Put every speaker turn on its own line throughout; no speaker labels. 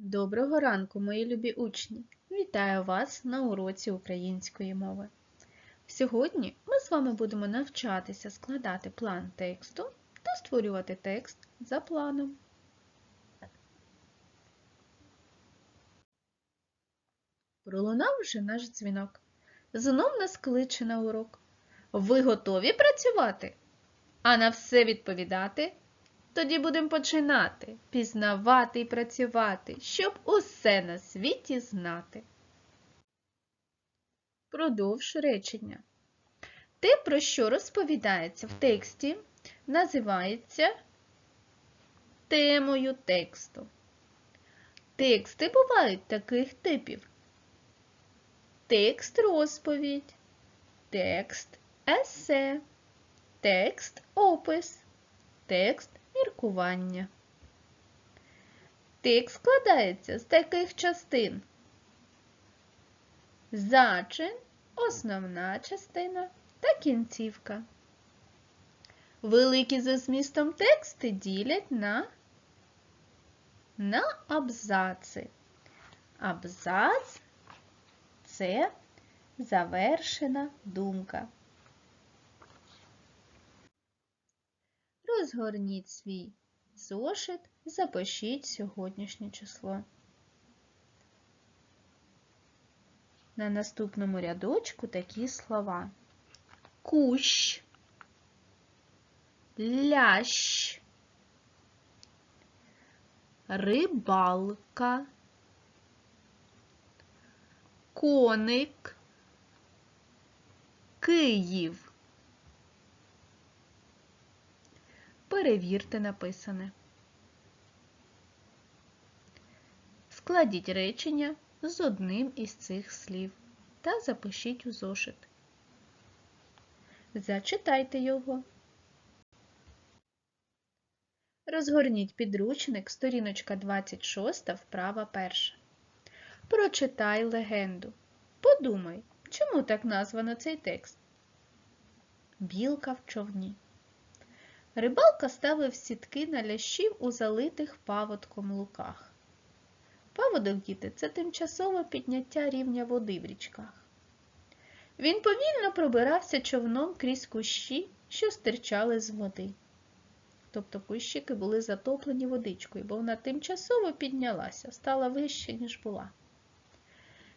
Доброго ранку, мої любі учні! Вітаю вас на уроці української мови. Сьогодні ми з вами будемо навчатися складати план тексту та створювати текст за планом. Пролунав вже наш дзвінок. Знов нас кличе на урок. Ви готові працювати? А на все відповідати? Тоді будемо починати пізнавати і працювати, щоб усе на світі знати. Продовж речення. Те, про що розповідається в тексті, називається темою тексту. Тексти бувають таких типів. Текст розповідь, текст есе, текст опис, текст міркування. Текст складається з таких частин. Зачин, основна частина та кінцівка. Великі за змістом тексти ділять на, на абзаци. Абзац це завершена думка. Розгорніть свій зошит, запишіть сьогоднішнє число. На наступному рядочку такі слова. Кущ, лящ, рибалка, коник, Київ. Перевірте написане. Складіть речення з одним із цих слів та запишіть у зошит. Зачитайте його. Розгорніть підручник, сторіночка 26, вправа перша. Прочитай легенду. Подумай, чому так названо цей текст? Білка в човні. Рибалка ставив сітки на лящів у залитих паводком луках. Паводок, діти, це тимчасове підняття рівня води в річках. Він повільно пробирався човном крізь кущі, що стирчали з води. Тобто кущики були затоплені водичкою, бо вона тимчасово піднялася, стала вище, ніж була.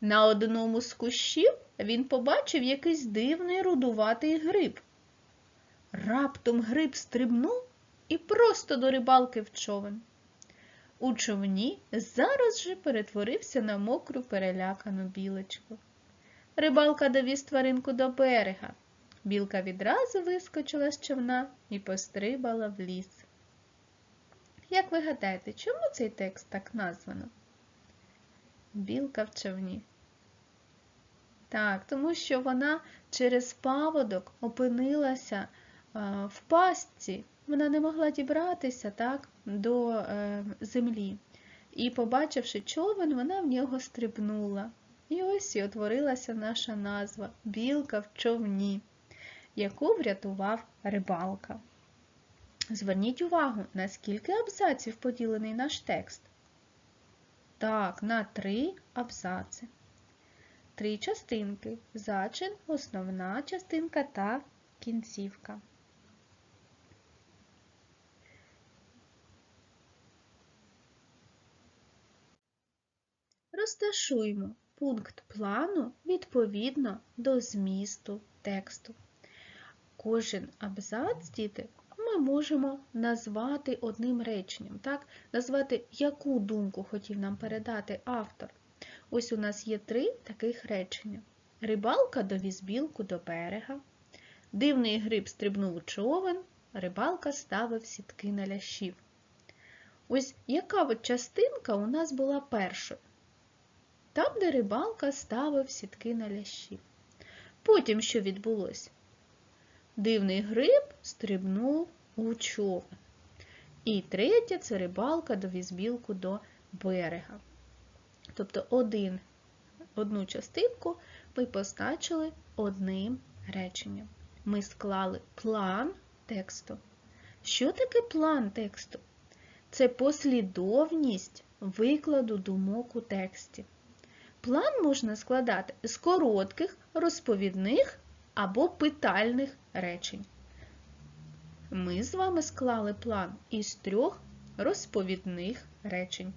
На одному з кущів він побачив якийсь дивний рудуватий гриб. Раптом гриб стрибнув і просто до рибалки в човен. У човні зараз же перетворився на мокру перелякану білочку. Рибалка довіз тваринку до берега. Білка відразу вискочила з човна і пострибала в ліс. Як ви гадаєте, чому цей текст так названо? Білка в човні. Так, тому що вона через паводок опинилася в пастці, вона не могла дібратися так, до е, землі. І, побачивши човен, вона в нього стрибнула. І ось і утворилася наша назва Білка в човні, яку врятував рибалка. Зверніть увагу, наскільки абзаців поділений наш текст. Так, на три абзаци. Три частинки зачин, основна частинка та кінцівка. Розташуємо пункт плану відповідно до змісту тексту. Кожен абзац, діти, ми можемо назвати одним реченням, так? назвати, яку думку хотів нам передати автор. Ось у нас є три таких речення. Рибалка довіз білку до берега. Дивний гриб стрибнув у човен, рибалка ставив сітки на лящів. Ось яка от частинка у нас була першою? Там, де рибалка ставив сітки на лящів. Потім що відбулося? Дивний гриб стрибнув у човен. І третє це рибалка довіз білку до берега. Тобто один, одну частинку ми позначили одним реченням. Ми склали план тексту. Що таке план тексту? Це послідовність викладу думок у тексті. План можна складати з коротких, розповідних або питальних речень. Ми з вами склали план із трьох розповідних речень.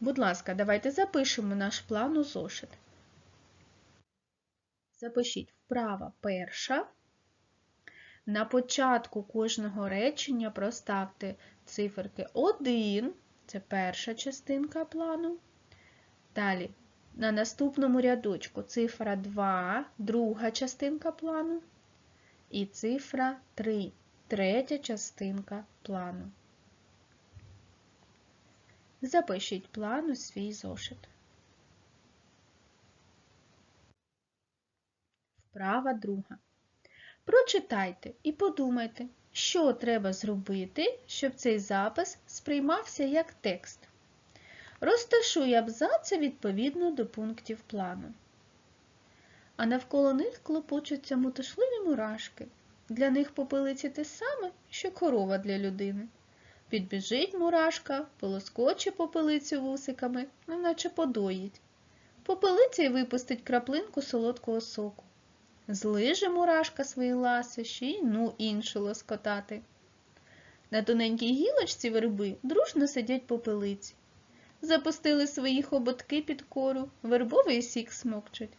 Будь ласка, давайте запишемо наш план у зошит. Запишіть вправа перша. На початку кожного речення проставте циферки 1, це перша частинка плану. Далі на наступному рядочку цифра 2, друга частинка плану. І цифра 3, третя частинка плану. Запишіть план у свій зошит. Вправа друга. Прочитайте і подумайте, що треба зробити, щоб цей запис сприймався як текст. Розташуй абзаци відповідно до пунктів плану. А навколо них клопочуться мотошливі мурашки. Для них попелиці те саме, що корова для людини. Підбіжить мурашка, полоскоче попелицю вусиками, ну, наче подоїть. Попелиця й випустить краплинку солодкого соку. Злиже мурашка свої ласощі й ну іншу лоскотати. На тоненькій гілочці верби дружно сидять попелиці. Запустили свої хоботки під кору, вербовий сік смокчуть.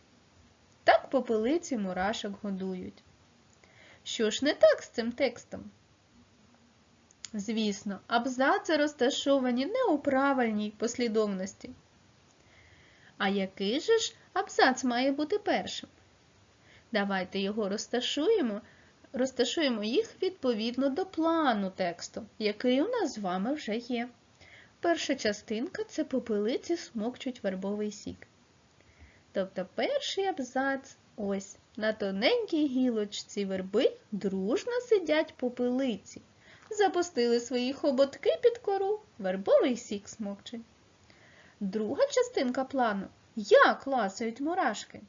Так попелиці мурашок годують. Що ж не так з цим текстом? Звісно, абзаци розташовані не у правильній послідовності. А який же ж абзац має бути першим? Давайте його розташуємо, розташуємо їх відповідно до плану тексту, який у нас з вами вже є. Перша частинка це попелиці смокчуть вербовий сік. Тобто перший абзац ось на тоненькій гілочці верби дружно сидять попелиці. Запустили свої хоботки під кору, вербовий сік смокчуть. Друга частинка плану як ласають мурашки.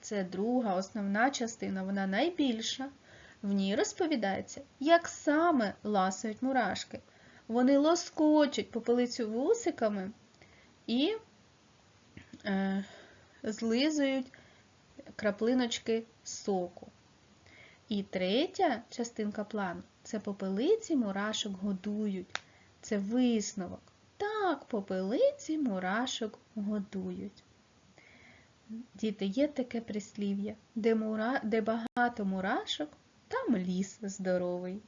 Це друга основна частина, вона найбільша. В ній розповідається, як саме ласають мурашки. Вони лоскочуть попелицю вусиками і е, злизують краплиночки соку. І третя частинка плану це попелиці мурашок годують. Це висновок. Так, попелиці мурашок годують. Діти, є таке прислів'я, де, мура... де багато мурашок, там ліс здоровий.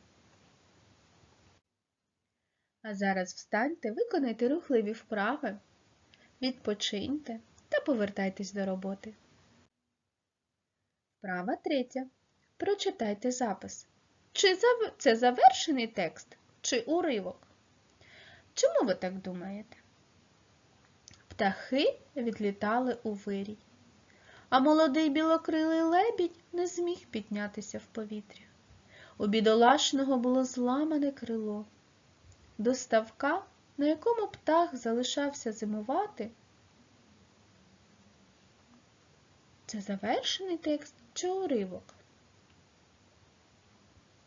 А зараз встаньте, виконайте рухливі вправи, відпочиньте та повертайтесь до роботи. Вправа третя. Прочитайте запис. Чи це завершений текст, чи уривок? Чому ви так думаєте? Птахи відлітали у вирій, а молодий білокрилий лебідь не зміг піднятися в повітря. У бідолашного було зламане крило. До ставка, на якому птах залишався зимувати. Це завершений текст чи уривок?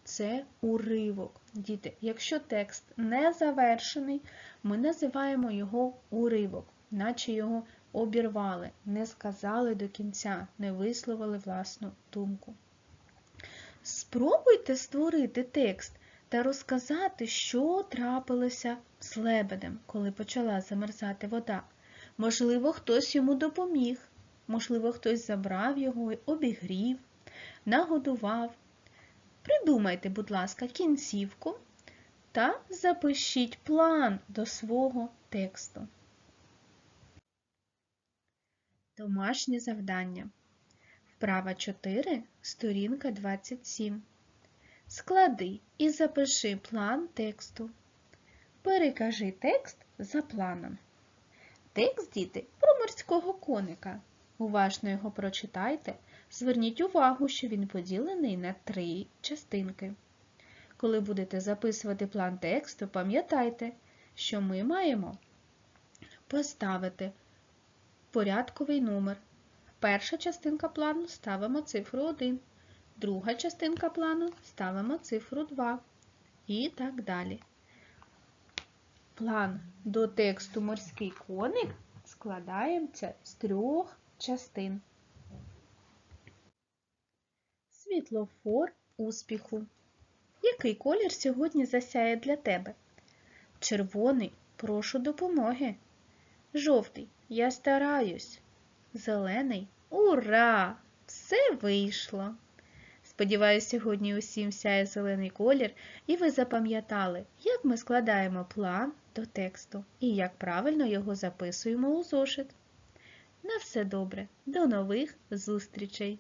Це уривок. Діти, якщо текст не завершений, ми називаємо його уривок, наче його обірвали, не сказали до кінця, не висловили власну думку. Спробуйте створити текст та розказати, що трапилося з лебедем, коли почала замерзати вода. Можливо, хтось йому допоміг, можливо, хтось забрав його, обігрів, нагодував. Придумайте, будь ласка, кінцівку та запишіть план до свого тексту. Домашнє завдання. Вправа 4, сторінка 27. Склади і запиши план тексту. Перекажи текст за планом. Текст, діти, про морського коника. Уважно його прочитайте. Зверніть увагу, що він поділений на три частинки. Коли будете записувати план тексту, пам'ятайте, що ми маємо поставити порядковий номер. Перша частинка плану ставимо цифру 1, друга частинка плану ставимо цифру 2 і так далі. План до тексту Морський коник складається з трьох частин. Світлофор успіху. Який колір сьогодні засяє для тебе? Червоний прошу допомоги. Жовтий я стараюсь. Зелений ура! Все вийшло! Сподіваюсь, сьогодні усім сяє зелений колір, і ви запам'ятали, як ми складаємо план до тексту і як правильно його записуємо у зошит. На все добре, до нових зустрічей!